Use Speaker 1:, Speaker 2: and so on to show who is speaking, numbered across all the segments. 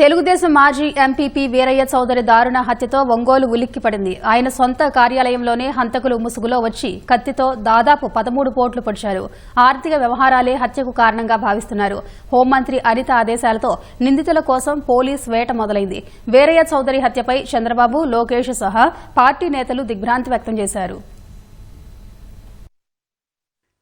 Speaker 1: తెలుగుదేశం మాజీ ఎంపీపీ వీరయ్య చౌదరి దారుణ హత్యతో ఒంగోలు ఉలిక్కిపడింది. ఆయన సొంత కార్యాలయంలోనే హంతకులు ముసుగులో వచ్చి కత్తితో దాదాపు పదమూడు పోట్లు పొడిచారు. ఆర్థిక వ్యవహారాలే హత్యకు కారణంగా భావిస్తున్నారు. హోంమంత్రి అనిత ఆదేశాలతో నిందితుల కోసం పోలీస్ వేట మొదలైంది. వీరయ్య చౌదరి హత్యపై చంద్రబాబు లోకేష్ సహా పార్టీ నేతలు దిగ్భ్రాంతి వ్యక్తం చేశారు.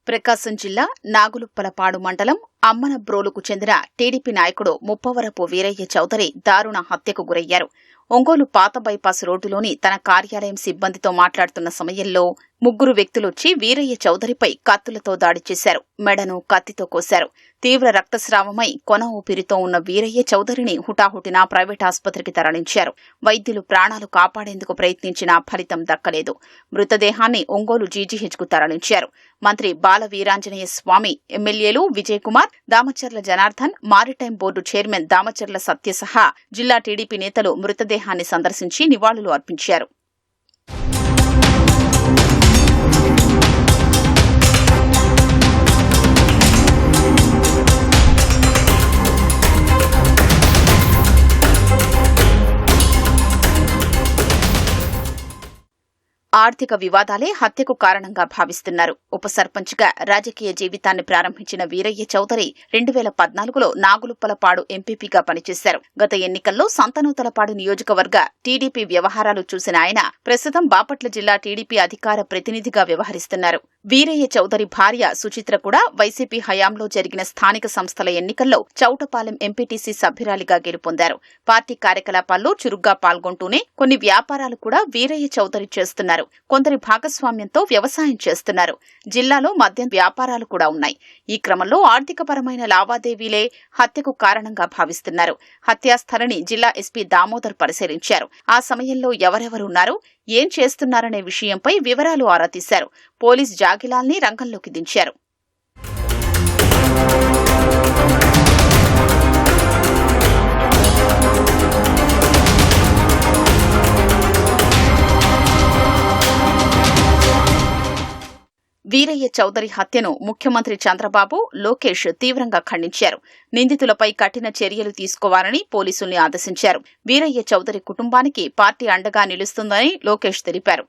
Speaker 2: ప్రకాశం జిల్లా నాగులుప్పలపాడు మండలం అమ్మనబ్రోలుకు చెందిన టీడీపీ నాయకుడు ముప్పవరపు వీరయ్య చౌదరి దారుణ హత్యకు గురయ్యారు. ఒంగోలు పాత బైపాస్ రోడ్డులోని తన కార్యాలయం సిబ్బందితో మాట్లాడుతున్న సమయంలో ముగ్గురు వ్యక్తులొచ్చి వీరయ్య చౌదరిపై కత్తులతో దాడి చేశారు. మెడను కత్తితో కోశారు. తీవ్ర రక్తస్రావమై కొన ఊపిరితో ఉన్న వీరయ్య చౌదరిని హుటాహుటిన ప్రైవేట్ ఆసుపత్రికి తరలించారు. వైద్యులు ప్రాణాలు కాపాడేందుకు ప్రయత్నించినా ఫలితం దక్కలేదు. మృతదేహాన్ని ఒంగోలు జీజీహెచ్కు తరలించారు. మంత్రి బాల వీరాంజనేయ స్వామి ఎమ్మెల్యేలు Vijay Kumar Damacharla Janardhan maritime board chairman Damacharla Satya సహా జిల్లా టీడీపీ నేతలు మృతదేహాన్ని సందర్శించి నివాళులు అర్పించారు. ఆర్థిక వివాదాలే హత్యకు కారణంగా భావిస్తున్నారు. ఉప సర్పంచ్గా రాజకీయ జీవితాన్ని ప్రారంభించిన వీరయ్య చౌదరి రెండు వేల పద్నాలుగులో నాగులుప్పలపాడు ఎంపీపీగా పనిచేశారు. గత ఎన్నికల్లో సంతనూతలపాడు నియోజకవర్గ టీడీపీ వ్యవహారాలు చూసిన ఆయన ప్రస్తుతం బాపట్ల జిల్లా టీడీపీ అధికార ప్రతినిధిగా వ్యవహరిస్తున్నారు. వీరయ్య చౌదరి భార్య సుచిత్ర కూడా వైసీపీ హయాంలో జరిగిన స్థానిక సంస్థల ఎన్నికల్లో చౌటపాలెం ఎంపీటీసీ సభ్యురాలిగా గెలుపొందారు. పార్టీ కార్యకలాపాల్లో చురుగ్గా పాల్గొంటూనే కొన్ని వ్యాపారాలు కూడా వీరయ్య చౌదరి చేస్తున్నారు. కొందరి భాగస్వామ్యంతో వ్యవసాయం చేస్తున్నారు. జిల్లాలో మద్యం వ్యాపారాలు కూడా ఉన్నాయి. ఈ క్రమంలో ఆర్థికపరమైన లావాదేవీలే హత్యకు కారణంగా భావిస్తున్నారు. హత్యాస్థలిని జిల్లా ఎస్పీ దామోదర్ పరిశీలించారు. ఆ సమయంలో ఎవరెవరున్నారు ఏం చేస్తున్నారనే విషయంపై వివరాలు ఆరా తీశారు. పోలీస్ జాగిలాల్ని రంగంలోకి దించారు. వీరయ్య చౌదరి హత్యను ముఖ్యమంత్రి చంద్రబాబు లోకేష్ తీవ్రంగా ఖండించారు. నిందితులపై కఠిన చర్యలు తీసుకోవాలని పోలీసుల్ని ఆదేశించారు. వీరయ్య చౌదరి కుటుంబానికి పార్టీ అండగా నిలుస్తుందని లోకేష్ తెలిపారు.